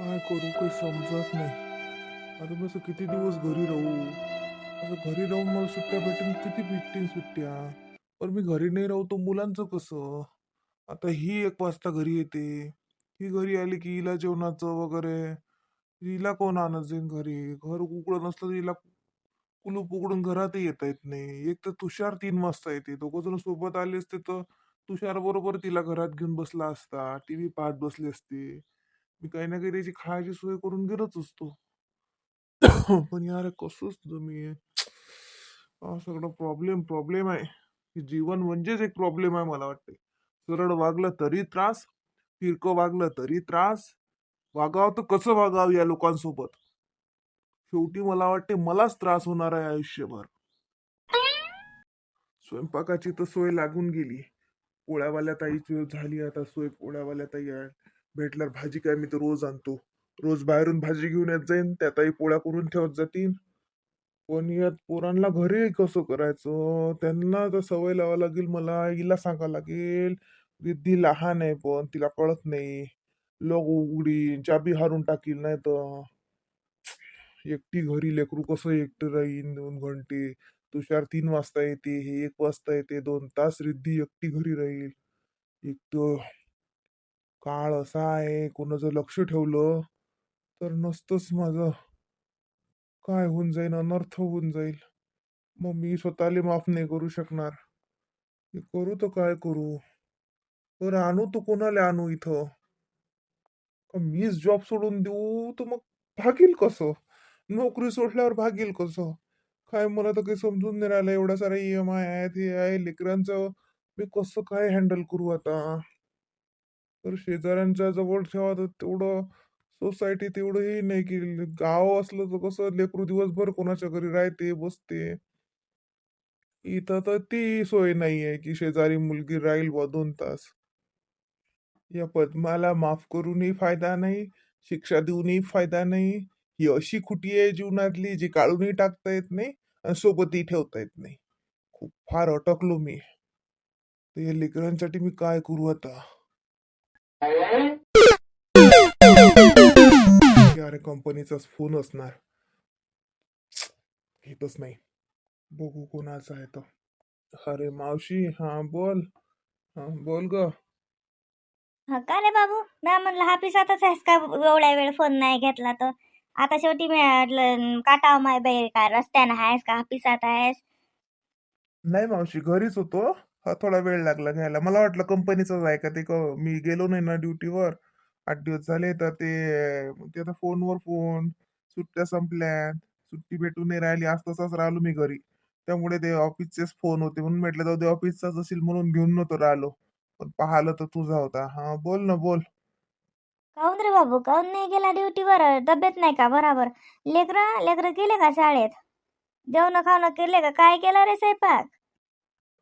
काय करू काही समजत नाही. आता मी असं किती दिवस घरी राहू? असं घरी राहून मला सुट्ट्या भेटून किती भेटतील सुट्ट्या? पण मी घरी नाही राहू तर मुलांचं कसं? आता ही एक वाजता घरी येते. ही घरी आली की हिला जेवणाचं वगैरे. हिला कोण आणत जाईन घरी? घर उघडं नसलं तर हिला कुलूप उघडून घरातही येता येत नाही. एक तर तुषार तीन वाजता येते. दोघं जण सोबत आले असते तर तुषार बरोबर तिला घरात घेऊन बसला असता. टी व्ही पाहत बसले असते. मी काही ना काही त्याची खायची सोय करून गेलोच असतो. पण यार कसंच तुम्ही हा सगळं प्रॉब्लेम प्रॉब्लेम आहे. जीवन म्हणजेच एक प्रॉब्लेम आहे मला वाटते सरळ वागलं तरी त्रास फिरकं वागलं तरी त्रास. वागावं तर कसं वागावं या लोकांसोबत? शेवटी मला वाटते मलाच त्रास होणार आहे आयुष्यभर. स्वयंपाकाची तर सोय लागून गेली. पोळ्यावाल्या ताईची वेळ झाली आता सोय पोळ्यावाल्या ताई आहे भेटल्यावर भाजी काय मी तर रोज आणतो. रोज बाहेरून भाजी घेऊन येत जाईन त्यातही पोळ्या करून ठेवत जातील पण यात पोरांना घरी कसं करायचं? त्यांना तर सवय लावा लागेल मला. हिला सांगावं लागेल विद्धी लहान आहे पण तिला कळत नाही. लोक उघडी चाबी हारून टाकील नाही तर. एकटी घरी लेकरू कसं एकटं राहीन दोन घंटे? तुषार तीन वाजता येते हे एक वाजता येते दोन तास रिद्धी एकटी घरी राहील. एक तर काळ असा आहे कोणाचं लक्ष ठेवलं तर नसतंच माझं. काय होऊन जाईल अनर्थ होऊन जाईल. मग मी स्वतःला माफ नाही करू शकणार. हे करू तर काय करू? तर आणू तर कोणाला आणू इथं? मीच जॉब सोडून देऊ तर मग भागील कसं? नोकरी सोडल्यावर भागील कसं? काय मला तर काही समजून नाही राहिलं. एवढा सारा ई एम आय आहेत हे आहे लेकरांचं. मी कसं काय हँडल करू आता? तर शेजाऱ्यांच्या जवळ ठेवा तर तेवढं सोसायटी तेवढं हे नाही की गाव असलं तर कसं लेकरू दिवसभर कोणाच्या घरी राहते बसते. इथं तर ती सोय नाही आहे की शेजारी मुलगी राहील बा दोन तास. या पद्माला माफ करूनही फायदा नाही शिक्षा देऊनही फायदा नाही. ही अशी खुटी आहे जीवनातली जी काढूनही टाकता येत नाही आणि सोबतही ठेवता येत नाही. खूप फार अटकलो मी. तर या लेकरांसाठी मी काय करू आता? अरे कंपनीचाच फोन असणार घेतच नाही बघू कोणाचा आहे तो अरे मावशी हा बोल हा बोल ग हा का रे बाबू ना म्हणलं हापिसातच आहेस का एवढ्या वेळ फोन नाही घेतला तर आता शेवटी म्हटलं काटाव माय बाई काय रस्त्यानं आहेस का हापिसात आहेस नाही मावशी घरीच होतो हा थोडा वेळ लागला घ्यायला. मला वाटलं कंपनीचाच आहे का ते क- मी गेलो नाही ना ड्युटीवर. आठ दिवस झाले तर ते ते आता फोनवर फोन सुट्ट्या संपल्या सुट्टी भेटून नाही राहिली आज तसाच राहिलो मी घरी. त्यामुळे ते ऑफिसचेच फोन होते म्हणून म्हटलं जाऊ दे ऑफिसचाच असेल म्हणून घेऊन नव्हतो राहिलो. पण पाहिलं तर तुझा होता. हा बोल ना बोल. काहून रे बाबू? काहून नाही गेला ड्युटीवर? तब्येत नाही का? बराबर. लेकरं लेकरं गेले का शाळेत? जेवण खावणं केले का? काय केलं रे स्वयंपाक?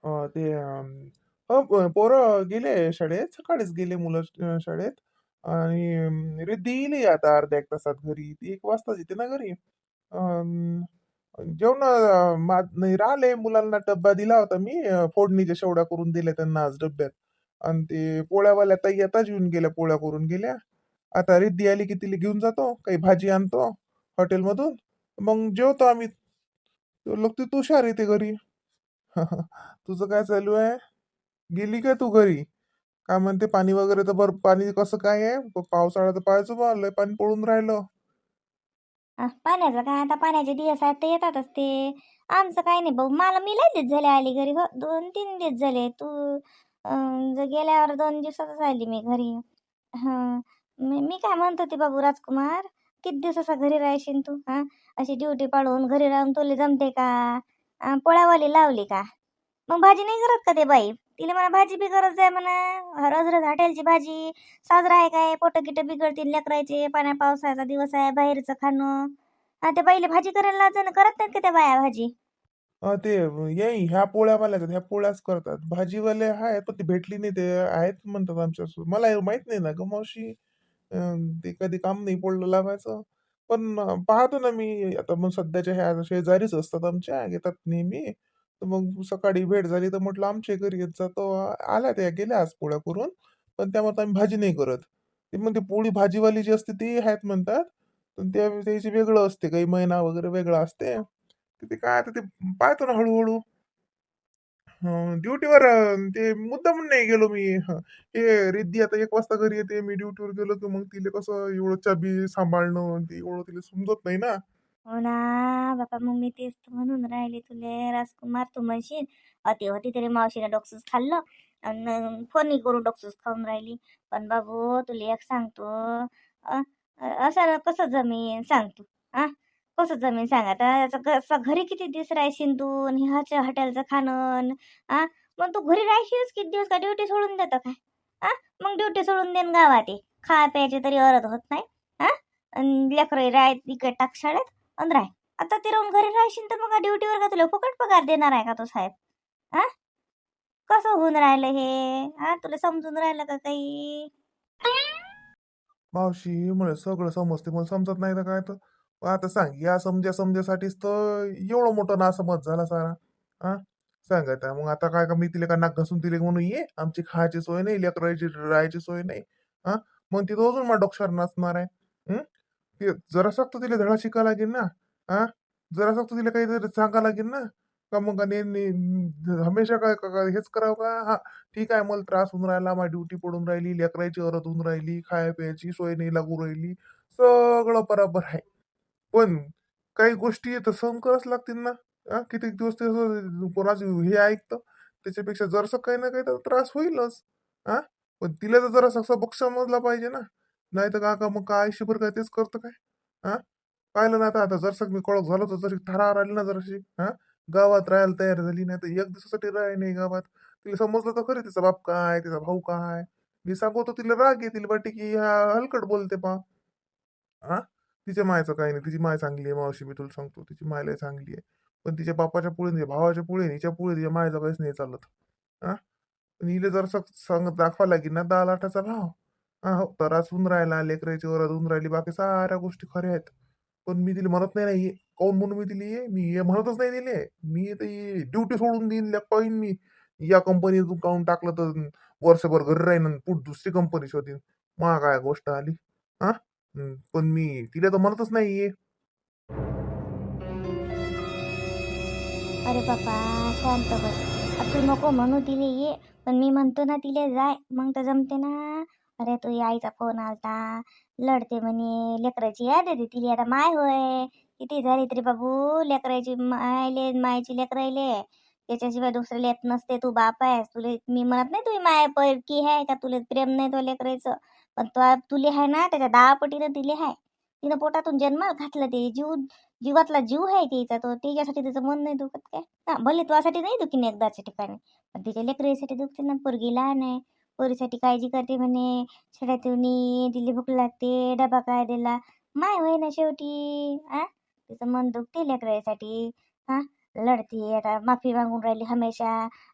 ते अं, हो प- पोरं गेले शाळेत सकाळीच गेले मुलं शाळेत आणि अं, रिद्धी येईल आता अर्ध्या एक तासात घरी. ती एक वाजताच येते ना घरी. अं, जेवण मा- नाही राहिले. मुलांना डब्बा दिला होता मी. फोडणीच्या शेवड्या करून दिल्या त्यांना आज डब्यात. आणि ते पोळ्यावाल्या ताई आताच येऊन गेल्या पोळ्या करून गेल्या. आता रिद्धी आली की तिला घेऊन जातो. काही भाजी आणतो हॉटेलमधून. मग जेवतो आम्ही. लोक ती तुषार येते घरी. तुझं काय चालू आहे? गेली काय तू घरी? काय म्हणते पाणी वगैरे तर बर पाणी कसं काय आहे? पावसाळा तर पाहायचं बा लय पाणी पडून राहिलं. आ, पाण्याचं काय आता? पाण्याचे दिवस आहेत ते येतातच ते. आमचं काही नाही भाऊ मला मी लय दिवस झाले आली घरी हो दोन तीन दिवस झाले. तू अं, ज- गेल्यावर दोन दिवसातच आली मी घरी. हां मी मी काय म्हणत होती बाबू राजकुमार? किती दिवसाचा घरी राहशील तू हा? अशी ड्युटी पाडून घरी राहून तुला जमते का? आ, पोळ्यावाली लावली का? मग भाजी नाही करत का ते बाई? तिला म्हणा भाजी बी गरज आहे म्हणा. रोज रोज हॉटेलची भाजी साजरा आहे काय? पोटं गिटं बिघडतील लेकरायचे पाण्या पावसाचा दिवस आहे बाहेरचं खाणं. हा ते बाईले भाजी करायला लावते ना करत नाहीत का त्या बाया भाजी? ते येई ह्या पोळ्यावाल्या ह्या पोळ्याच करतात. भाजीवाले आहेत पण ते भेटली नाही ते आहेत म्हणतात आमच्या मला माहीत नाही ना ग मावशी. ते कधी काम नाही पडलं लावायचं. पण पाहतो ना मी आता मग सध्याच्या ह्या शेजारीच असतात आमच्या येतात नेहमी. तर मग सकाळी भेट झाली तर म्हटलं आमच्या घरी येत जातो आल्या त्या गेल्या आज पोळ्या करून पण त्यामध्ये आम्ही भाजी नाही करत. ते ती पोळी भाजीवाली जी असते ती आहेत म्हणतात. पण त्या त्याची वेगळं असते काही महिना वगैरे वेगळा असते. तर ते काय आता ते पाहतो ना हळूहळू. ड्युटीवर ते मुद्दाम नाही गेलो मी. हे रिद्धी आता एक वाजता घरी येते मी ड्युटीवर गेलो की मग तिला कसं एवढं चाबी सांभाळणं ते एवढं तिला समजत नाही ना. हो ना बापा मग मी तेच तर म्हणून राहिले तुले राजकुमार तू म्हणशील. अति होती तरी मावशीला डोकसूस खाल्लं आणि फोनही करून डोकसूस खाऊन राहिली. पण बाबू तुला एक सांगतो. असं कसं जमीन सांगतो आ कसं जमीन सांगा? आता याचं घरी किती दिवस राहशील तू आणि ह्याच्या हॉटेलचं खाणं आ? मग तू घरी राहशीलच किती दिवस? का ड्युटी सोडून देतं काय? आ? मग ड्युटी सोडून देन गावात. ये खा प्यायची तरी अरद होत नाही हा आणि लेकरं राय इकडे टाक शाळेत अन राय आता ते राहून घरी राहशील तर मग ड्युटीवर का तुला फुकट पगार देणार आहे का तो साहेब? हा कसं होऊन राहिलं हे? हा तुला समजून राहिलं का काही? मावशी मला सगळं समजते. मला समजत नाही तर काय तर? पण आता सांग या समजा समजासाठीच तर एवढं मोठं नासमज झाला सारा. हा? सांग आता मग आता काय का मी तिला का नाक घासून तिले म्हणून ये? आमची खायची सोय नाही लेकरायची राहायची सोय नाही. हा? मग तिथं अजून मला डोक्षार नाचणार आहे. हं? ते जरा सक्त तिला धडा शिका लागेल ना. हा? जरा सक्त तिला काहीतरी सांगा लागेल ना. का मग ने, हमेशा काय हेच करावं का? हा ठीक आहे मला त्रास होऊन राहिला माझी ड्युटी पडून राहिली लेकरायची अरत होऊन राहिली खाया प्यायची सोय नाही लागू राहिली. सगळं बरोबर आहे. पण काही गोष्टी तर सहन करावंच लागतील ना. हा दिवस ते असं कोणाचं हे ऐकतं त्याच्यापेक्षा जरासं काही ना काही तर त्रास होईलच. हा पण तिला तर जरा असं बक्ष समजला पाहिजे ना. नाही तर काका मग काय आयुष्यभर काय तेच करतं काय? हा पाहिलं ना आता आता जरसं मी कळक झालो तर जरी थरार आली ना जराशी. हा गावात राहायला तयार झाली नाही तर एक दिवसासाठी राह नाही गावात. तिला समजलं तर खरं तिचा बाप काय तिचा भाऊ काय? मी सांगतो तिला राग येतील वाटते की हा हलकट बोलते पा हा तिच्या मायचं काही नाही. तिची माय चांगली आहे मावशी मी तुला सांगतो. तिची मायला चांगली आहे. पण तिच्या बापाच्या पुढे तिच्या भावाच्या पुढे हिच्या पुढे तिच्या मायचं काहीच नाही चालत. हा? पण हिला जर सांग दाखवा लागेल ना दहा लाटाचा भाव. हा हो तर असून राहिला लेकराची वरात होऊन राहिली बाकी साऱ्या गोष्टी खऱ्या आहेत. पण मी तिला म्हणत नाही ना ये काऊन म्हणून मी दिली ये मी ये म्हणतच नाही दिले मी तर ड्युटी सोडून देईन पाहिन मी. या कंपनीतून काऊन टाकलं तर वर्षभर घरी राहीन पुढ दुसरी कंपनी शोधीन. मा काय गोष्ट आली. हा? पण मी तिला तर म्हणतच नाहीये. अरे बापा शांत बस. तू नको म्हणू तिले ये पण मी म्हणतो ना तिले जाय मग तर जमते ना. अरे तू आईचा फोन आलता. लढते म्हणे लेकराची याद येते तिले. आता माय होय. किती झाली तरी बाबू लेकराची मायले मायची लेकरायले त्याच्याशिवाय दुसरे येत नसते. तू बाप आहेस. तुले मी म्हणत नाही तुझी माय पैकी आहे का? तुले प्रेम नाही तो लेकरायचं. पण तो तुले आहे ना त्याच्या दहा पटीनं दिले आहे तिनं पोटातून जन्माला घातलं ते जीव जीवातला जीव आहे तिचा तो त्याच्यासाठी तिचं मन नाही दुखत काय? हा भले तुझ्यासाठी नाही दुखीन एकदाच्या ठिकाणी पण तिच्या लेकरीसाठी दुखते ना पोरगी लहान आहे. पोरीसाठी काळजी करते म्हणे शाळेतून दिली भूक लागते डबा काय दिला? माय होय ना शेवटी आ? तिचं मन दुखते लेकरासाठी हा? लढती आता माफी मागून राहिली हमेशा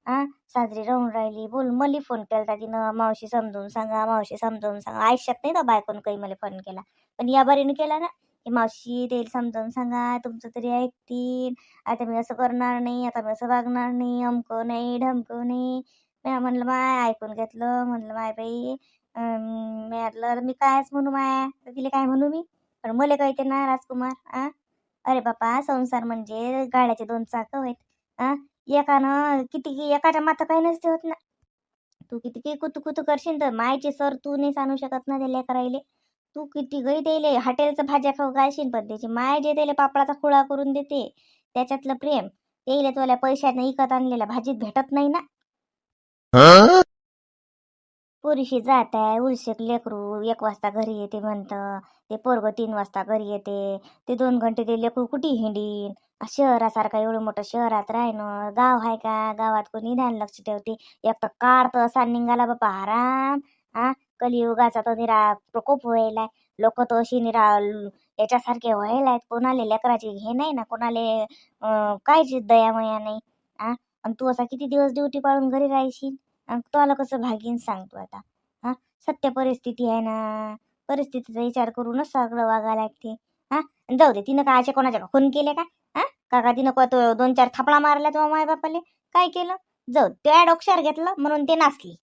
आ? साजरी राहून राहिली. बोल मला फोन केला तिनं. मावशी समजून सांगा मावशी समजावून सांगा. आयुष्यात नाही तर बायकोनं काही मला फोन केला. पण या बारीनं केला ना की मावशी ते समजावून सांगा तुमचं तरी ऐकतील. आता मी असं करणार नाही आता मी असं वागणार नाही अमकं नाही ढमकं नाही. मी म्हणलं माय ऐकून घेतलं. म्हणलं माय बाई अं, मी म्हटलं मी कायच म्हणू माया? तर तिला काय म्हणू मी? पण मला कळते ना राजकुमार आ? अरे बापा संसार म्हणजे गाड्याचे दोन चाकं आहेत. आ? एकानं किती एकाच्या माथा काही नसते होत ना. तू किती काही कुतू कुतू करशील तर मायचे सर तू नाही सांगू शकत ना त्याला करायले तू किती गई द्यायले हॉटेलचं भाज्या खाऊ घालशील पण त्याची माय जे त्याला पापडाचा खुळा करून देते त्याच्यातलं प्रेम. येईल तुला पैशात इकत आणलेल्या भाजीत भेटत नाही ना. पुरीशी जात आहे उलशेक लेकरू एक वाजता घरी येते म्हणतं ते पोरग तीन वाजता घरी येते ते दोन घंटे ते लेकरू कुठे हिंडीन? शहरासारखा एवढं मोठं शहरात राहणं गाव आहे का? गावात कोणी ध्यान लक्ष ठेवते? एक तर काळ तर असा निघाला बापा आराम हा कलियुगाचा तर निरा प्रकोप व्हायलाय. लोक तर अशी निरा याच्यासारखे व्हायलायत. कोणाले लेकराची हे नाही ना कोणाले अं, कायची दयामया नाही. आ? आणि तू असा किती दिवस ड्युटी पाळून घरी राहायशील तो तुला कसं भागीन सांगतो आता. हां सत्य परिस्थिती आहे ना परिस्थितीचा विचार करूनच सगळं वागायला लागते. हां जाऊ दे तिनं काय असे कोणाच्या खून केले का? हा काका तिनं का तो दोन चार थापडा मारल्या तेव्हा मायबापाले काय केलं? जाऊ त्या डोक्षार घेतलं म्हणून ते नाचली.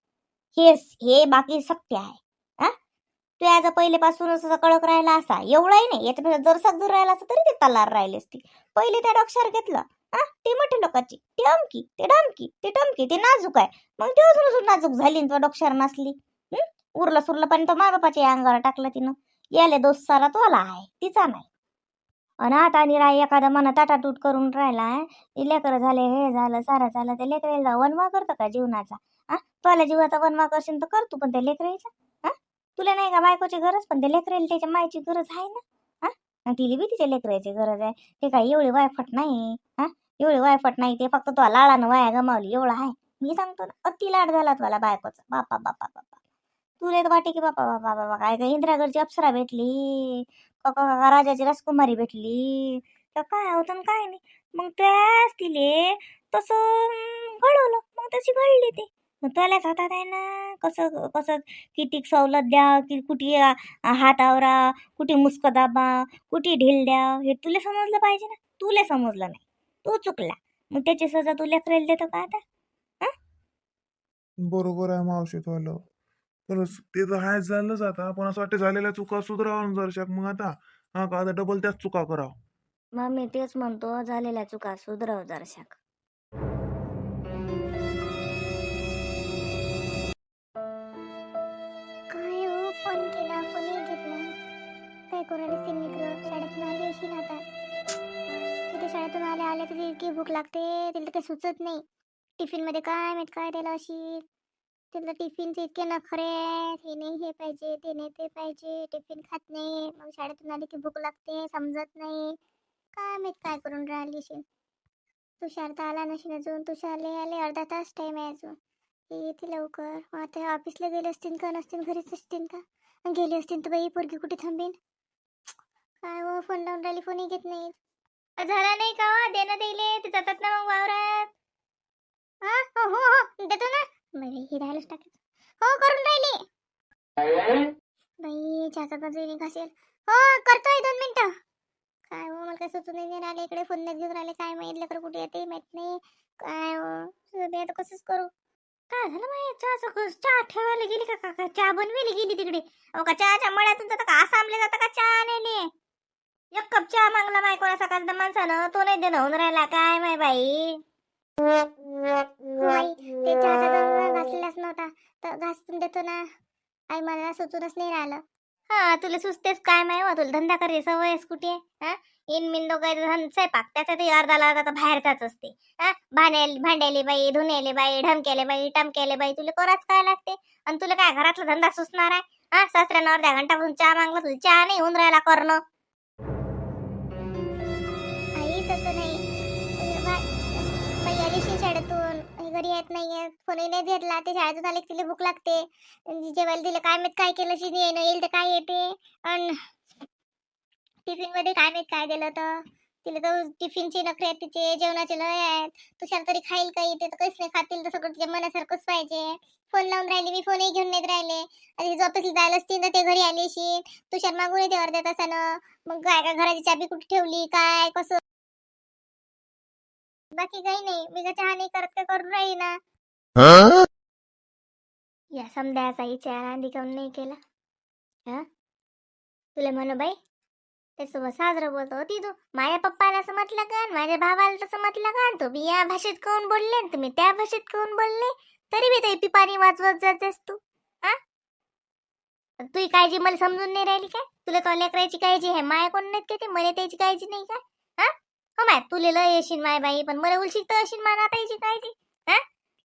हे हे बाकी सत्य आहे. हा तू आज पहिलेपासूनच कडक राहिला असा. एवढाही नाही याच्यापेक्षा जरसाक जर राहिला असता तरी ते तलार राहिले असते. पहिले त्या डॉक्टर घेतलं. हा ते मोठे लोकांची. ते अमकी ते डमकी ते टमकी ते नाजूक आहे. मग ते अजून अजून नाजूक झाली तो डॉक्टर नसली उरलं सुरलं पण तो माय बापाच्या अंगावर टाकलं तिनं. याले दोस्त सारा तो आला आहे तिचा नाही. आणि आता आणि राय एखादा मना ताटाटूट करून राहिला आहे लेकरं झाले हे झालं सारं झालं ते लेकरायला वनवा करतं का जीवनाचा? हा तुला जीवाचा वनवा करशील तर कर तू पण त्या लेकरायचा हा तुला नाही का बायकोची गरज पण त्या लेकरायला त्याच्या मायची गरज आहे ना? हा आणि तिला बी तिच्या लेकरायची गरज आहे. ते काय एवढी वायफट नाही. हा एवढी वायफट नाही ते फक्त तुला लाडानं वाया गमावली एवढं आहे. मी सांगतो ना अति लाड झाला तुला बायकोचा. बापा बापा बापा. तुला तर वाटे की बापा बापा बापा काय काय इंदिरागडची अप्सरा भेटली का का- राजाची राजकुमारी भेटली. तर काय होतं आणि काय नाही. मग त्याच तिले तसं घडवलं. मग तशी घडली ते. मग त्यालाच हातात आहे ना कसं कसं किती सवलत द्या की कुठे हातावरा कुठे मुस्क दाबा कुठे ढील द्या हे तुला समजलं पाहिजे ना? तुला समजलं नाही. तू चुकला. मग त्याची सजा तुला लेकरायला देतो का आता? बरोबर आहे मावशी तुला तर ते तर हायच झालंच आता. आपण असं वाटतं झालेल्या चुका सुधारावं जरशाक मग आता हा का? आता डबल त्याच चुका करावं. मग मी तेच म्हणतो झालेल्या चुका सुधरव जरशाक. काय हो? फोन केला फोनही काय कोणाला आली असेल आता. शाळेतून आले आले तर इतकी भूक लागते. तिला काही सुचत नाही. टिफिनमध्ये काय माहीत काय त्याला अशी तिला टिफिनचे इतके नखरे आहेत. हे नाही हे पाहिजे ते नाही ते पाहिजे. टिफिन खात नाही. मग शाळेतून आली की भूक लागते समजत नाही. काय माहीत काय करून राहिली अशी? तुषार तर आला नशीन अजून. तुषारले आले. अर्धा तास टाईम आहे अजून. येते लवकर. मग आता ऑफिसला गेले असतील का? नसतील घरीच असतील का? गेली असतील तर बाई पोरगी कुठे थांबेन? काय हो फोन लावून राहिली फोनही घेत नाहीत. झाला नाही का हो? देणं दिले ते जातात ना मग वावरात. हा? हो हो हो. देतो ना. बरे हे राहिलंच टाकायचं. हो करून राहिली. बाई चहाचा गजरी घासेल हो करतोय दोन मिनिटं. काय हो मला काय सुचून नाही राहिले इकडे. फोन नाही घेऊन राहिले. काय माहीत लेकर कुठे येते माहीत नाही. काय हो? मी आता कसंच करू? काय झालं माहिती चहाचा कस चहा ठेवायला गेली का का- चहा बनवायला गेली तिकडे. अहो का चहाच्या मळ्यातून जातं का? आसामले जातं का चहा आणायले? एक कप चहा मागला माय कोणा सकाळच्या माणसानं तो नाही देणं. होऊन राहिला. काय माय बाई? ते चहाचा घासलेलाच नव्हता. तर घासून देतो ना. आई मला सुचूनच नाही राहिलं. हा तुला सुचतेस काय माय हो? तुला धंदा करायची सवय कुठे? हा? इन मिन दोघं स्वयंपाक. त्याच्यातही अर्धा अर्धा तर बाहेरचाच असते. हा? भांड्याले भांड्याले बाई धुण्याले बाई ढमकेले बाई टमकेले बाई. तुला कोराच काय लागते? आणि तुला काय घरातला धंदा सुचणार आहे? हा? सासऱ्यानं अर्ध्या घंटापासून चहा मागला. तुला चहा नाही होऊन राहिला करणं. येत नाहीये. फोनही नाही घेतला ते शाळेतून आले तिला भूक लागते. जेवायला तिला काय माहीत काय केलं शिनी येणं येईल तर काय येते अन टिफिनमध्ये काय माहीत काय दिलं तर तिला तर टिफिनचे नखरे आहेत तिचे जेवणाचे लय आहेत. तुषार तरी खाईल काही ते तर काहीच नाही खातील तर सगळं तुझ्या मनासारखंच पाहिजे. फोन लावून राहिले मी फोनही घेऊन नेत राहिले. आणि ऑफिसला जायला असतील तर ते घरी आली शी तुषार मागून येते अर्ध्या तासानं. मग काय काय घराची चाबी कुठे ठेवली? काय? कसं? बाकी काही नाही. मी चहा नाही करत. करून राहील ना. या समद्याचा विचार आधी काऊन नाही केला? हा? तुला म्हणू बाई त्यासोबत साजरं बोलतो होती तू. माझ्या पप्पाला असं म्हटलं का? आणि माझ्या भावाला तसं म्हटलं का? आणि तुम्ही या भाषेत काऊन बोलले? आणि तुम्ही त्या भाषेत काऊन बोलले? तरी बी ते पिपाणी वाचवत जातेस तू. हा? तुही काळजी मला समजून नाही राहिली काय? तुला तो लेकरायची काळजी आहे? माया कोण नाहीत का ते? मला त्याची काळजी नाही का? हा हो? माय तुले लय येशील माय बाई पण मला उलशी तर अशी मान आता याची काळजी. हा?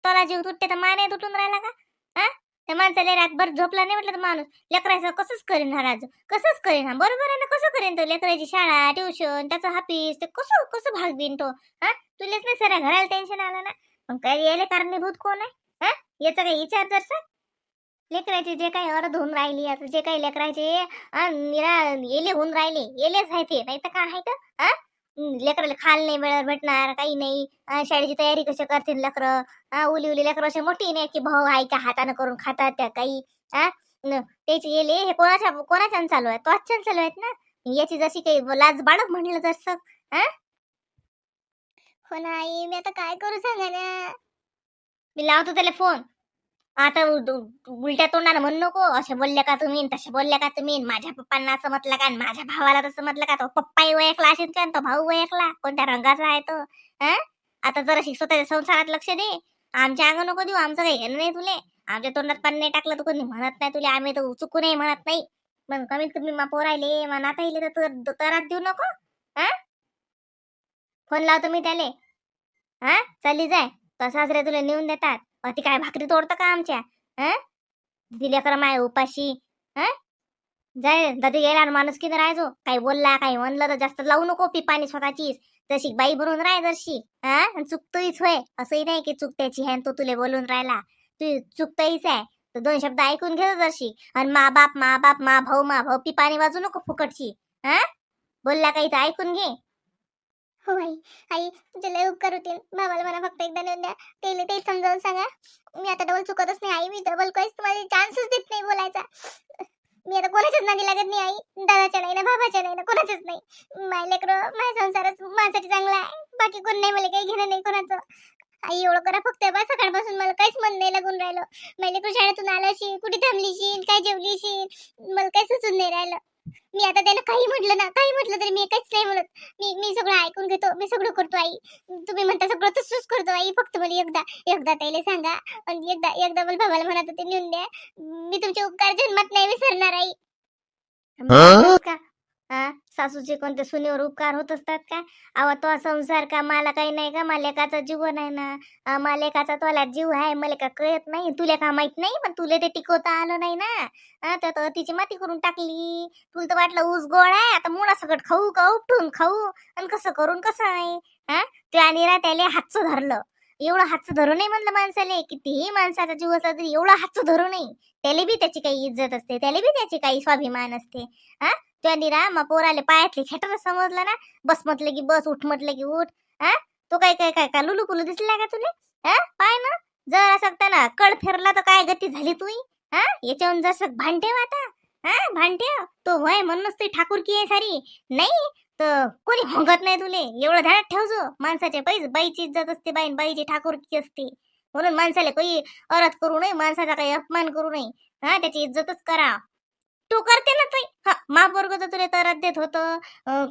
तोला जीव तुटते तर माने तुटून राहिला का? हा? त्या माणसाला रातभर झोपला नाही म्हटलं तर माणूस. लेकरायचं कसंच करेन हा राजू? कसंच करेन हा? बरोबर आहे ना? कसं करेन तो लेकराची शाळा ट्युशन त्याचं हापीस ते कसं कसं भाग देईन तो? हा? तुलेच नाही सर घराला टेन्शन आलं ना? मग काय यायला कारणीभूत कोण आहे? हा? याचा काही विचार जर सर लेकराचे जे काही अर्ध होऊन राहिली आता जे काही लेकराचे निरा येले होऊन राहिले येलेच आहे ते. नाही तर काय आहे का? हा? लेकराला खाल नाही वेळेवर भेटणार काही नाही. शाळेची तयारी कशी करतील लेकरं? उली उली लेकरं असे मोठी नाही की भाऊ आईच्या हातानं करून खातात त्या काही. हा न, त्याचे येले हे कोणाच्या कोणाच्या चालू आहे? तो चालू आहेत ना? याची जशी काही लाज बाळक म्हणलं जसं हा हो ना आई मी आता काय करू सांगा ना? मी लावतो त्याला फोन. आता उलट्या तोंडानं म्हणू नको. असे बोलले का तुम्ही तसे बोलले का तुम्ही माझ्या पप्पांना असं म्हटलं का माझ्या भावाला तसं म्हटलं का तो? पप्पाही ओळखला असेल का न तो भाऊ ओळखला. कोणत्या रंगाचा आहे तो? हा? आता जरा स्वतःच्या संसारात लक्ष दे. आमच्या अंग नको देऊ आमचं काही घेणं नाही तुले. आमच्या तोंडात पाणी नाही टाकलं तर कोणी म्हणत नाही तुले. आम्ही तर चुकूनही म्हणत नाही. पण कमीत कमी मा पोरायले मा नाता तर तरात देऊ नको. हा? फोन लावतो मी त्याले. हा? चालली जाय. तर सासरे तुला नेऊन देतात. ती काय भाकरी तोडतं का आमच्या? हा दिल्या माय उपाशी. हा जाय दादी गेला माणूस किती राहायचो? काही बोलला काही म्हणलं तर जास्त लावू नको पिपाणी स्वतःचीच. तशी बाई बनून राह जरशी. हा चुकतोयच चुकतोहीच होय. असंही नाही की चुकत्याची आहे आणि तो तुले बोलून राहिला. तू चुकतोयच आहे. तर दोन शब्द ऐकून घे जरशी. आणि मा बाप मा बाप मा भाऊ मा भाऊ पिपाणी वाजू नको फुकटची हा बोलला काही तर ऐकून घे. हो आई आई तुझे लय उपकार होतील. मामाला मला फक्त एकदा नेऊन द्या. ते ते समजावून सांगा. मी आता डबल चुकतच नाही आई. मी डबल काहीच तुम्हाला चान्सच देत नाही बोलायचा. मी आता कोणाच्याच नादी लागत नाही आई. दादाच्या नाही ना बाबाच्या नाही ना कोणाच्याच नाही. माय लेकरं माझ्या संसारच माझ्यासाठी चांगला आहे. बाकी कोण नाही मला काही घेणं नाही कोणाचं. आई एवढं करा फक्त. बा सकाळपासून मला काहीच मन नाही लागून राहिलं. मैले लेकरं शाळेतून आलाशी कुठे थांबलीशी काय जेवलीशी मला काही सुचून नाही राहिलं. मी आता त्यानं काही म्हटलं ना काही म्हटलं तरी मी काहीच नाही म्हणत. मी मी सगळं ऐकून घेतो मी सगळं करतो आई. तुम्ही म्हणता सगळं तसंच करतो आई फक्त मला एकदा एकदा त्याला सांगा आणि एकदा एकदा मला भावाला म्हणा ते नेऊन द्या. मी तुमचे उपकार जन्मात नाही विसरणार आई. का हा? सासूचे कोणते सुनेवर उपकार होत असतात का अवा तो संसार का मला काही नाही का? मालेकाचा जीव नाही ना. मालेकाचा तोला जीव आहे मला का कळत नाही. तुला का माहीत नाही? पण तुला ते टिकवता आलं नाही ना. तर तो तिची माती करून टाकली. तुला तर वाटलं ऊस गोळ आहे. आता मुळा सगळं खाऊ का? उपटून खाऊ. आणि कसं करून कसं आहे? हा? ते आणि रा त्याला हातचं धरलं. एवढं हातचं धरू नये म्हणलं माणसाले. कितीही माणसाचा जीव असला तरी एवढं हातचं धरू नये त्याला बी त्याची काही इज्जत असते. त्याला बी त्याची काही स्वाभिमान असते. हा? त्यांनी ना मग पोराले पायातले खेटर समजलं ना बस म्हटलं की बस उठ म्हटलं की उठ हा? तो काय काय काय का लुलू कुलू दिसला का तुले? हा? पाय ना जर असं ना कळ फिरला तर काय गती झाली तुई? हा? याच्याहून जसं भांडे आता हा? भांडे तो वय म्हणूनच ती ठाकूरकी आहे सारी. नाही तर कोणी हंगत नाही तुले? एवढं ध्यानात ठेवजो. माणसाचे बाई बाईची इज्जत असते बाई बाईची ठाकूरकी असते. म्हणून माणसाला काही अरथ करू नये माणसाचा काही अपमान करू नये. हा? त्याची इज्जतच करा. तू करते ना ताई. हा मा तर तुला तरात देत होतं.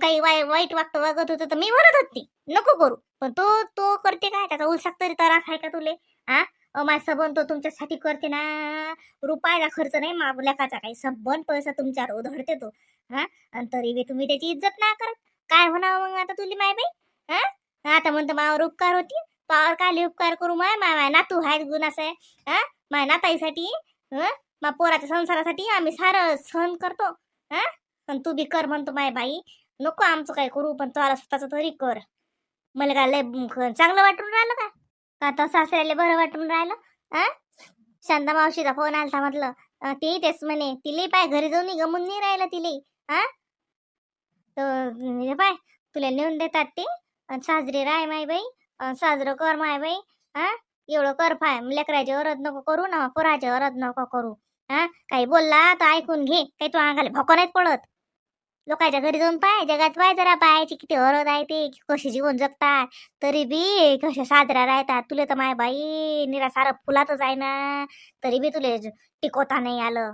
काही वाई वाईट वागत वागत होतं तर मी म्हणत होती. नको करू. पण तो तो करते काय? त्याचा उलसाक तरी त्रास आहे का तुले? हा अं, माझा सबन तो तुमच्यासाठी करते ना. रुपयाचा खर्च नाही मा लेखाचा काही. सबन पैसा तुमच्यावर धरते तो. हा? आणि तरी बी तुम्ही त्याची इज्जत ना करत. काय होणार मग आता तुली माय बाई? हा? आता म्हणतो मावर उपकार होती पावर काले उपकार करू माय? माय नातू हाय गुण असा. आहे हा? माय नाताईसाठी हा? मा पोराच्या संसारासाठी आम्ही सारं सहन करतो हा? पण तू बी कर म्हणतो माय बाई. नको आमचं काय करू पण तुला स्वतःचं तरी कर. मला काय लय चांगलं वाटून राहिलं का? का तर सासऱ्याला बरं वाटून राहिलं हा? शांता मावशीचा फोन आलता म्हटलं तेही तेच म्हणे तिले पाय घरी जाऊन गमून नाही राहिलं तिले हा? तर हे पाय तुला नेऊन देतात ते साजरे साजरी राय माय बाई साजरं कर माय बाई हा? एवढं कर पाय लेकराची अरद नको करू ना पोराची अरद नको करू. हा? काही बोलला तर ऐकून घे काही तू अंगाला भोका नाहीत पडत. लोकांच्या घरी जाऊन पाय जगात पाय जरा पायाची किती हरत आहे ते कशी जीवन जगतात तरी बी कशा साजरा राहतात. तुला तर माय बाई निरा सारं फुलातच आहे ना तरी बी तुले टिकवता नाही आलं.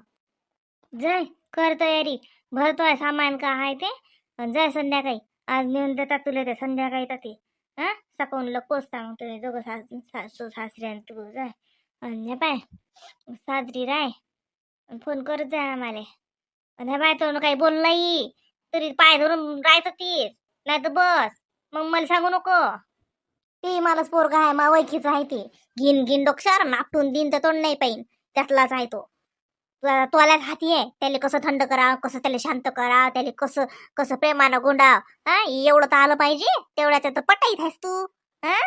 जय कर तयारी भरतोय सामान का आहे ते जय जाय संध्याकाळी. आज नेऊन देतात तुला ते संध्याकाळी तर ते. हा? सकाळून लोक पोचता मग तुम्ही दोघं सास सासू सासऱ्यान आणि तू जाय. आणि पाय साजरी राय. फोन करत जा आम्हाला. आणि बाय तो काही बोल नाही. तरी पाय धरून राहायचं तीच नाही तर बस. मग मला सांगू नको. ते मलाच पोरगा आहे मा वैखीचं आहे ते. गिन गिन डोक्षार नापटून दिन तर तोंड नाही पाहिन. त्यातलाच आहे तो. तुला हाती आहे. त्याला कसं थंड करा कसं त्याला शांत करा त्याला कसं कसं प्रेमानं गोंडाव. हा एवढं तर आलं पाहिजे. तेवढ्याच्या तर पटाईत आहेस तू. हा?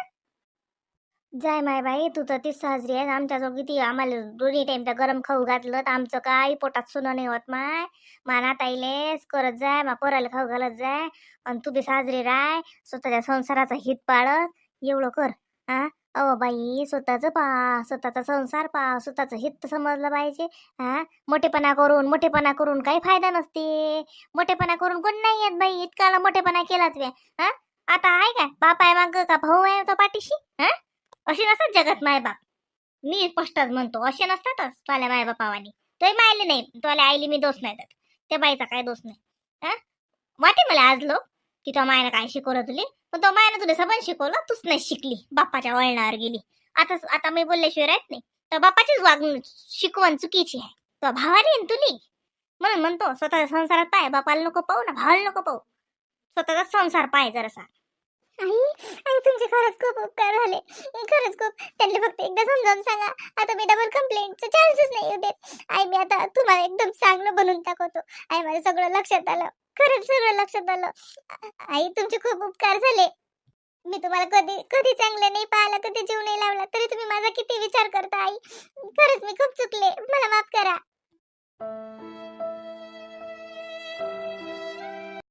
जाय माय बाई तू तर तीच साजरी आहे. आमच्याजवळ किती आम्हाला दोन्ही टाइम तर गरम खाऊ घातलं. तर आमचं काय पोटात सुनं नाही होत माय. माना ताईलेच करत जाय. मा पोराला खाऊ घालत जाय. आणि तू बी साजरी राय स्वतःच्या संसाराचा हित पाळत. एवढं कर. हा अहो बाई स्वतःच पा. स्वतःचा संसार पा. स्वतःचं हित समजलं पाहिजे. हा मोठेपणा करून मोठेपणा करून काही फायदा नसते. मोठेपणा करून कोण नाही येत बाई. इतकाला मोठेपणा केलाच बे हा आता आहे काय? बाप आहे माग का भाऊ आहे तो पाठीशी? हा अशी नसतात जगात मायबाप. मी स्पष्टच म्हणतो असे नसतातच तुला मायबापावानी. तोही मायले नाही तुला आईली मी दोष नाही त्यात. त्या बाईचा काय दोष नाही. हा? वाटे मला आज लोक की तो मायनं काय शिकवलं तुले? पण तो मायनं तुला सबन शिकवलं तूच नाही शिकली. बाप्पाच्या वळणावर गेली. आता आता मी बोलल्याशिवाय राहत नाही. तर बाप्पाचीच वागणूक शिकवण चुकीची आहे. तो भावाली तुली? म्हणून म्हणतो स्वतःच्या संसारात पाय बापाला नको पाहू ना भावाला नको पाहू. स्वतःचा संसार पाय जरासा. आई आई तुमचे खरंच खूप उपकार झाले. खरंच खूप. त्यांना फक्त एकदा समजावून सांगा. आता मी डबल कंप्लेंटचा चान्सेस नाही येऊ देत. आई मी आता तुम्हाला एकदम चांगलं बनवून दाखवतो. आई माझं सगळं लक्षात आलं. खरंच सगळं लक्षात आलं. आई तुमचे खूप उपकार झाले. मी तुम्हाला कधी कधी चांगलं नाही पाहिलं कधी जीव नाही लावला. तरी तुम्ही माझा किती विचार करता आई? खरंच मी खूप चुकले. मला माफ करा.